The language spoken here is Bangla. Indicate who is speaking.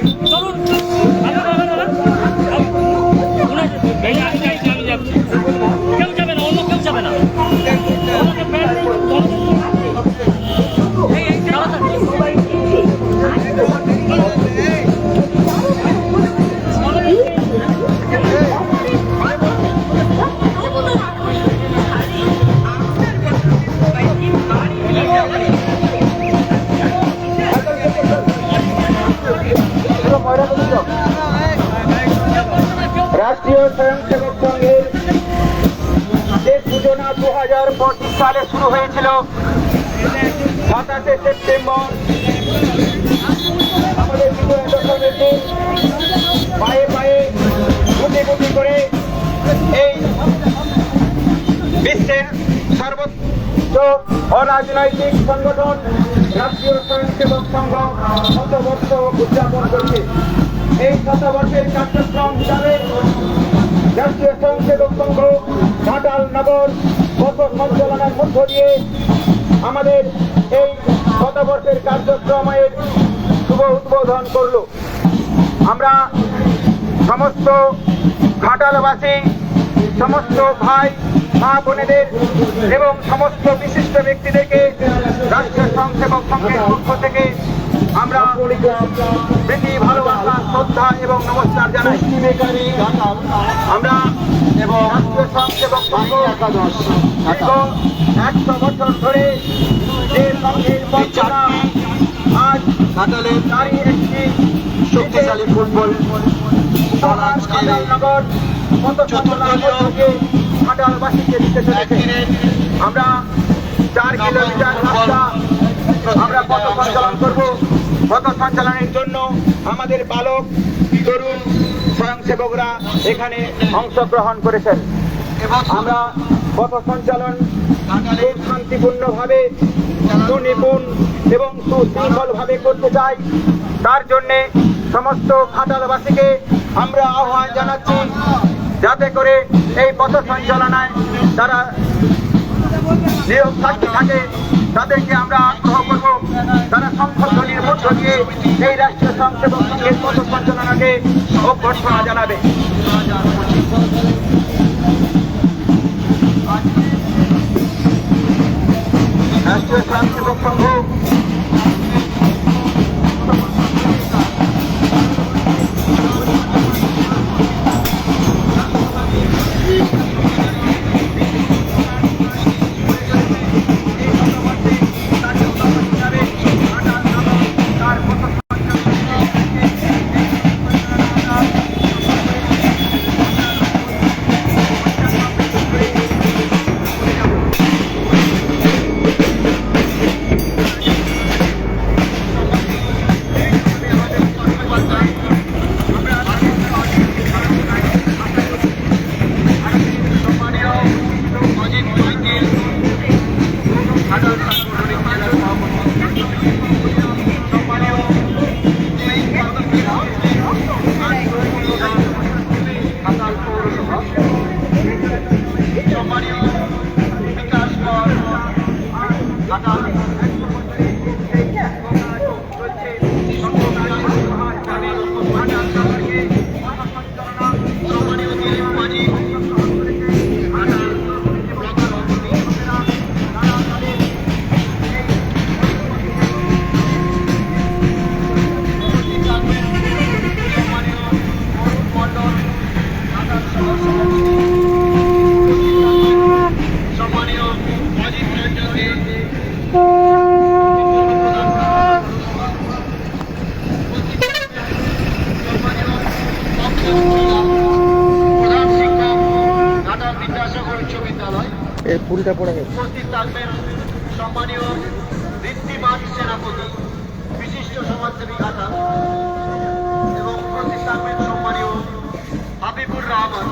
Speaker 1: চলুন
Speaker 2: রাষ্ট্রীয় স্বয়ংসেবক সংঘের যে দু হাজার পঁচিশ সালে শুরু হয়েছিল, সাতাশে সেপ্টেম্বর আমাদের বিজয় পায়ে পায়ে গুটি গুটি করে এই বিশ্বের সর্বোচ্চ অরাজনৈতিক সংগঠন রাষ্ট্রীয় স্বয়ংসেবক সংঘ শতবর্ষ উদযাপন করছে এই শতবর্ষের কার্যক্রম হিসাবে রাষ্ট্রীয় স্বয়ংসেবক সংঘ ঘাটাল নগর সঞ্চালনার মধ্য দিয়ে আমাদের এই শতবর্ষের কার্যক্রমের শুভ উদ্বোধন করল। আমরা সমস্ত ঘাটালবাসী সমস্ত ভাই, মা বোনেদের, এবং সমস্ত বিশিষ্ট ব্যক্তিদেরকে রাষ্ট্রীয় স্বয়ংসেবক সংঘের পক্ষ থেকে আমরা প্রীতি ভালোবাসা শ্রদ্ধা এবং নমস্কার জানাই। আমরা এবং রাষ্ট্রীয় স্বয়ংসেবক সংঘ একশো বছর ধরে যে সংঘের পক্ষরা আজ
Speaker 3: ঘাটালের
Speaker 2: তারই একটি
Speaker 3: শক্তিশালী ফুটবল
Speaker 2: ঘাটালনগর কত
Speaker 3: চতুর্দলীয়
Speaker 2: ঘাটালবাসীকে দিতে চলেছে। আমরা চার কিলোমিটার রাস্তা আমরা পথ সঞ্চালন করব। পথ সঞ্চালনের জন্য আমাদের বালক, তরুণ স্বয়ংসেবকরা এখানে অংশগ্রহণ করেছেন। আমরা পথ সঞ্চালন খুব শান্তিপূর্ণভাবে সুনিপুণ এবং সুশৃঙ্খলভাবে করতে চাই। তার জন্যে সমস্ত খাটালবাসীকে আমরা আহ্বান জানাচ্ছি, যাতে করে এই পথ সঞ্চালনায় তারা নিয়োগ থাকে। তাদেরকে আমরা তারা সংখ্যাধনির মধ্য দিয়ে এই রাষ্ট্রীয় সংসেবক সংঘের পথ সঞ্চালনাকে অভ্যর্থনা জানাবে। রাষ্ট্রীয় স্বয়ংসেবক সংঘ
Speaker 3: Okay.
Speaker 2: এর ফুলটা পড়ে গেছে।
Speaker 3: উপস্থিত থাকবেন সম্মানীয় ঋদ্ধিমান সেনাপতি বিশিষ্ট সমাজসেবী ঘাটাল এবং উপস্থিত থাকবেন সম্মানীয় হাবিবুর রহমান।